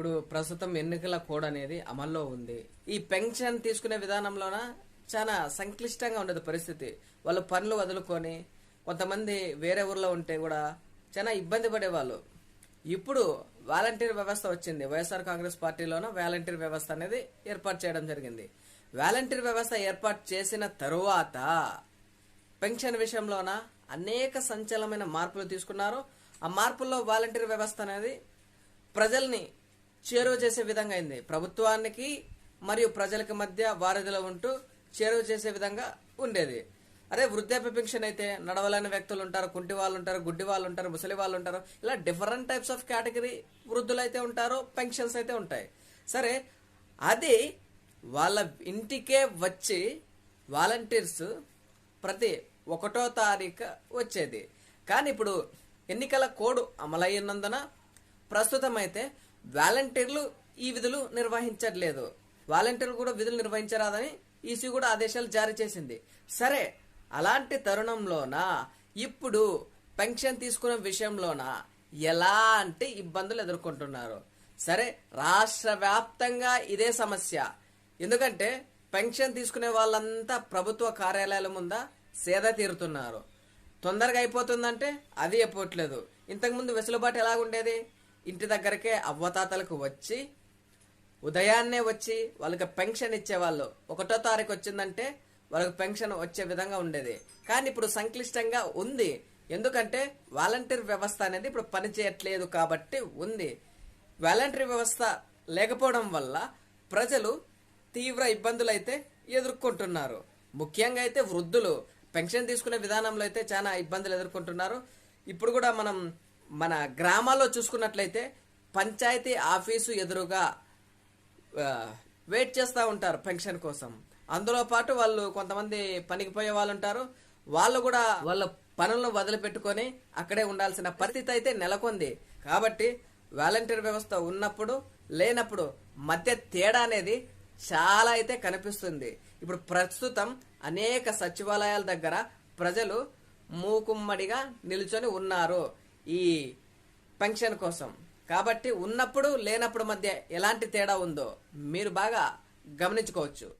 ఇప్పుడు ప్రస్తుతం ఎన్నికల కోడ్ అనేది అమల్లో ఉంది. ఈ పెన్షన్ తీసుకునే విధానంలోన చాలా సంక్లిష్టంగా ఉండదు పరిస్థితి. వాళ్ళు పనులు వదులుకొని కొంతమంది వేరే ఊర్లో ఉంటే కూడా చాలా ఇబ్బంది పడేవాళ్ళు. ఇప్పుడు వాలంటీర్ వ్యవస్థ వచ్చింది. వైఎస్ఆర్ కాంగ్రెస్ పార్టీలోన వాలంటీర్ వ్యవస్థ అనేది ఏర్పాటు చేయడం జరిగింది. వాలంటీర్ వ్యవస్థ ఏర్పాటు చేసిన తరువాత పెన్షన్ విషయంలోన అనేక సంచలనమైన మార్పులు తీసుకున్నారు. ఆ మార్పుల్లో వాలంటీర్ వ్యవస్థ అనేది ప్రజల్ని చేరువ చేసే విధంగా అయింది. ప్రభుత్వానికి మరియు ప్రజలకి మధ్య వారధిలో ఉంటూ చేరువ చేసే విధంగా ఉండేది. అదే వృద్ధాప్య పెన్షన్ అయితే నడవలేని వ్యక్తులు ఉంటారు కుంటి వాళ్ళు ఉంటారు గుడ్డి వాళ్ళు ఉంటారు ముసలి వాళ్ళు ఉంటారు ఇలా డిఫరెంట్ టైప్స్ ఆఫ్ కేటగిరీ వృద్ధులు అయితే ఉంటారు పెన్షన్స్ అయితే ఉంటాయి. సరే అది వాళ్ళ ఇంటికే వచ్చి వాలంటీర్స్ ప్రతి ఒకటో తారీఖు వచ్చేది. కానీ ఇప్పుడు ఎన్నికల కోడ్ అమలయ్యినందున ప్రస్తుతం అయితే వాలంటీర్లు ఈ విధులు నిర్వహించట్లేదు. వాలంటీర్లు కూడా విధులు నిర్వహించరాదని ఈసీ కూడా ఆదేశాలు జారీ చేసింది. సరే అలాంటి తరుణంలోన ఇప్పుడు పెన్షన్ తీసుకునే విషయంలోన ఎలాంటి ఇబ్బందులు ఎదుర్కొంటున్నారు? సరే రాష్ట్ర వ్యాప్తంగా ఇదే సమస్య. ఎందుకంటే పెన్షన్ తీసుకునే వాళ్ళంతా ప్రభుత్వ కార్యాలయాల ముందా సేద తీరుతున్నారు. తొందరగా అయిపోతుందంటే అది అయిపోవట్లేదు. ఇంతకుముందు వెసులుబాటు ఎలాగుండేది? ఇంటి దగ్గరకే అవ్వతాతలకు వచ్చి ఉదయాన్నే వచ్చి వాళ్ళకి పెన్షన్ ఇచ్చేవాళ్ళు. ఒకటో తారీఖు వచ్చిందంటే వాళ్ళకి పెన్షన్ వచ్చే విధంగా ఉండేది. కానీ ఇప్పుడు సంక్లిష్టంగా ఉంది. ఎందుకంటే వాలంటీర్ వ్యవస్థ అనేది ఇప్పుడు పనిచేయట్లేదు కాబట్టి ఉంది. వాలంటీర్ వ్యవస్థ లేకపోవడం వల్ల ప్రజలు తీవ్ర ఇబ్బందులు అయితే ఎదుర్కొంటున్నారు. ముఖ్యంగా అయితే వృద్ధులు. పెన్షన్ తీసుకునే విధానంలో అయితే చాలా ఇబ్బందులు ఎదుర్కొంటున్నారు. ఇప్పుడు కూడా మనం మన గ్రామాల్లో చూసుకున్నట్లయితే పంచాయతీ ఆఫీసు ఎదురుగా వెయిట్ చేస్తూ ఉంటారు పెన్షన్ కోసం. అందులో పాటు వాళ్ళు కొంతమంది పనికి పోయే వాళ్ళు ఉంటారు. వాళ్ళు కూడా వాళ్ళ పనులను వదిలిపెట్టుకొని అక్కడే ఉండాల్సిన పరిస్థితి అయితే నెలకొంది. కాబట్టి వాలంటీర్ వ్యవస్థ ఉన్నప్పుడు లేనప్పుడు మధ్య తేడా అనేది చాలా అయితే కనిపిస్తుంది. ఇప్పుడు ప్రస్తుతం అనేక సచివాలయాల దగ్గర ప్రజలు మూకుమ్మడిగా నిల్చొని ఉన్నారు. ఈ పెన్షన్ కోసం. కాబట్టి ఉన్నప్పుడు లేనప్పుడు మధ్య ఎలాంటి తేడా ఉందో మీరు బాగా గమనించుకోవచ్చు.